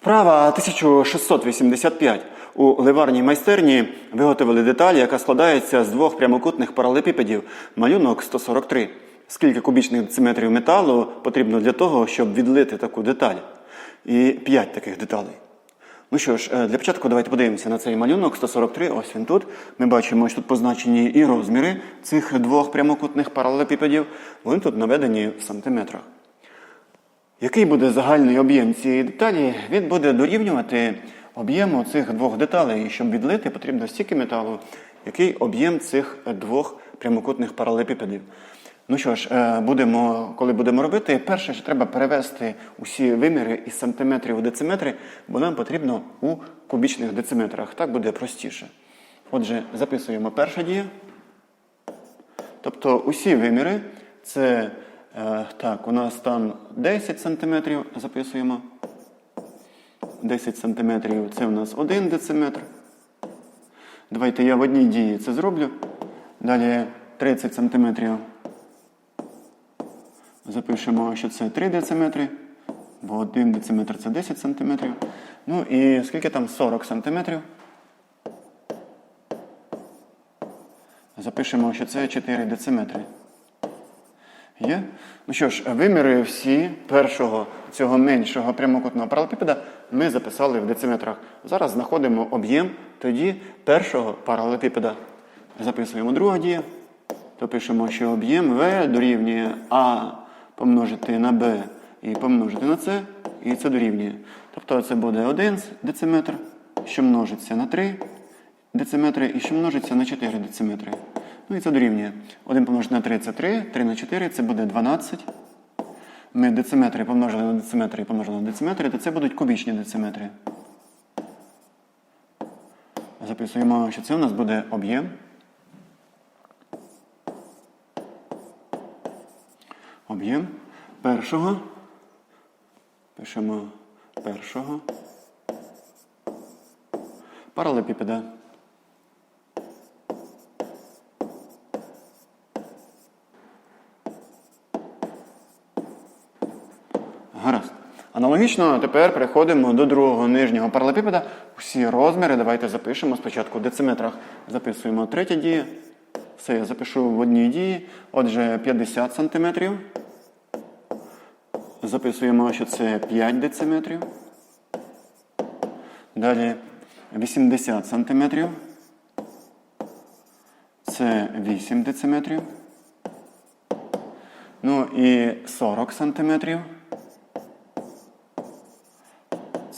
Вправа 1685. У ливарній майстерні виготовили деталь, яка складається з двох прямокутних паралепіпедів. Малюнок 143. Скільки кубічних дециметрів металу потрібно для того, щоб відлити таку деталь? І 5 таких деталей. Ну що ж, е, для початку давайте подивимося на цей малюнок 143. Ось він тут. Ми бачимо, що тут позначені і розміри цих двох прямокутних паралепіпедів. Вони тут наведені в сантиметрах. Який буде загальний об'єм цієї деталі? Він буде дорівнювати об'єму цих двох деталей. І щоб відлити, потрібно стільки металу, який об'єм цих двох прямокутних паралепіпедів. Ну що ж, е, будемо, коли будемо робити, перше, що треба перевести усі виміри із сантиметрів у дециметри, бо нам потрібно у кубічних дециметрах. Так буде простіше. Отже, записуємо перша дія. Тобто усі виміри це так, у нас там 10 сантиметрів, записуємо. 10 сантиметрів це у нас 1 дециметр. Давайте я в одній дії це зроблю. Далі 30 сантиметрів. Запишемо, що це 3 дециметри, бо 1 дециметр це 10 сантиметрів. Ну і скільки там 40 сантиметрів. Запишемо, що це 4 дециметри. Є? Ну що ж, виміри всі першого цього меншого прямокутного паралепіпеда ми записали в дециметрах. Зараз знаходимо об'єм тоді першого паралепіпеда. Записуємо друга дія. То пишемо, що об'єм В дорівнює А помножити на Б і помножити на С, і це дорівнює. Тобто це буде 1 дециметр, що множиться на 3 дециметри і що множиться на 4 дециметри. Ну і це дорівнює. 1 помножити на 3 це 3, 3 на 4 це буде 12. Ми дециметри помножили на дециметри і помножили на дециметри, то це будуть кубічні дециметри. Записуємо, що це у нас буде об'єм. Об'єм першого. Пишемо першого. Паралепіпеда. Гаразд. Аналогічно тепер переходимо до другого нижнього паралепіпеда. Усі розміри давайте запишемо спочатку в дециметрах. Записуємо третя дія. Все, я запишу в одній дії. Отже, 50 сантиметрів. Записуємо, що це 5 дециметрів. Далі 80 сантиметрів. Це 8 дециметрів. Ну і 40 сантиметрів.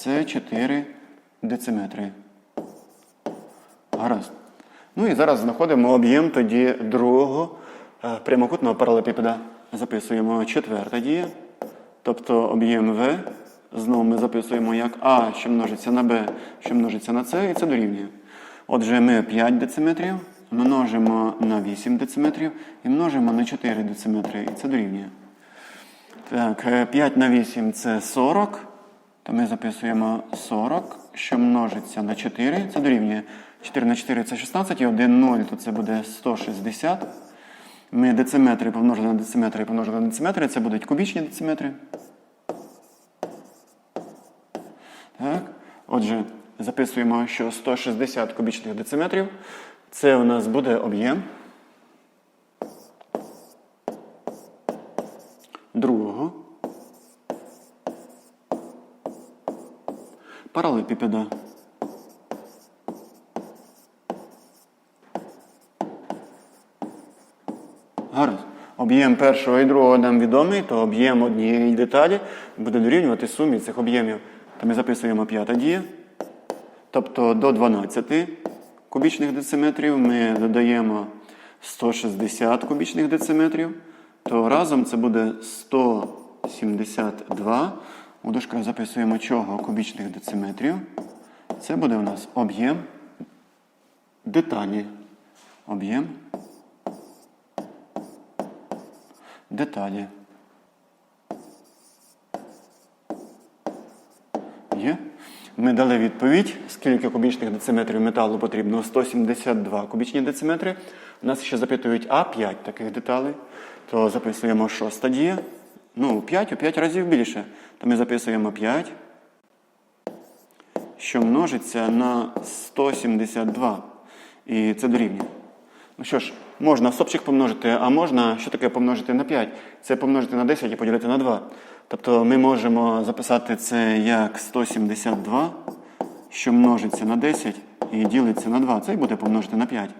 Це 4 дециметри. Гаразд. Ну і зараз знаходимо об'єм тоді другого е, прямокутного паралепіпеда. Записуємо четверта дія. Тобто об'єм В. Знову ми записуємо як А, що множиться на Б, що множиться на С, і це дорівнює. Отже, ми 5 дециметрів множимо на 8 дециметрів і множимо на 4 дециметри, і це дорівнює. Так, е, 5 на 8 це 40. То ми записуємо 40, що множиться на 4, це дорівнює. 4 на 4 це 16, і 1 0, то це буде 160. Ми дециметри помножили на дециметри і помножили на дециметри, це будуть кубічні дециметри. Так. Отже, записуємо, що 160 кубічних дециметрів. Це у нас буде об'єм другого паралепіпеда. Гаразд. Об'єм першого і другого нам відомий, то об'єм однієї деталі буде дорівнювати сумі цих об'ємів. То ми записуємо п'ята дія. Тобто до 12 кубічних дециметрів ми додаємо 160 кубічних дециметрів, то разом це буде 172. У дужках записуємо чого кубічних дециметрів. Це буде у нас об'єм деталі. Об'єм деталі. Є? Ми дали відповідь, скільки кубічних дециметрів металу потрібно 172 кубічні дециметри. У нас ще запитують А 5 таких деталей. То записуємо шоста дія. Ну, 5 у 5 разів більше. То ми записуємо 5. що множиться на 172. І це дорівнює. Ну що ж, можна стопчик помножити, а можна, що таке помножити на 5? Це помножити на 10 і поділити на 2. Тобто ми можемо записати це як 172, що множиться на 10 і ділиться на 2. Це і буде помножити на 5.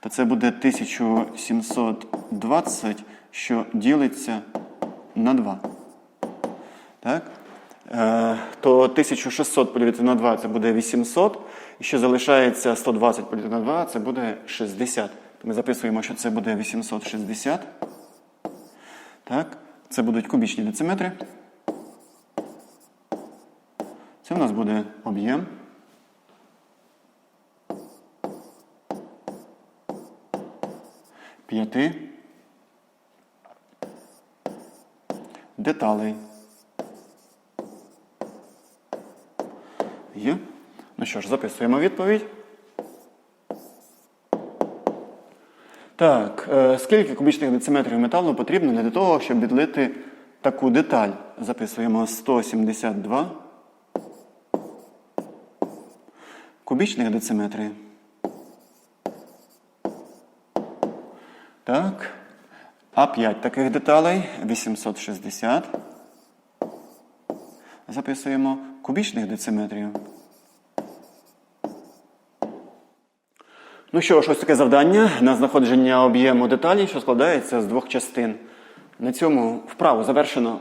То це буде 1720, що ділиться на 2. Так? Е, то 1600 поділити на 2 це буде 800. І що залишається 120 поділити на 2 це буде 60. То ми записуємо, що це буде 860. Так? Це будуть кубічні дециметри. Це у нас буде об'єм. П'яти деталей. Є. Ну що ж, записуємо відповідь. Так, е, скільки кубічних дециметрів металу потрібно для того, щоб відлити таку деталь? Записуємо 172 кубічних дециметрів. Так. А 5 таких деталей 860. Записуємо кубічних дециметрів. Ну що ж, ось таке завдання на знаходження об'єму деталі, що складається з двох частин. На цьому вправу завершено.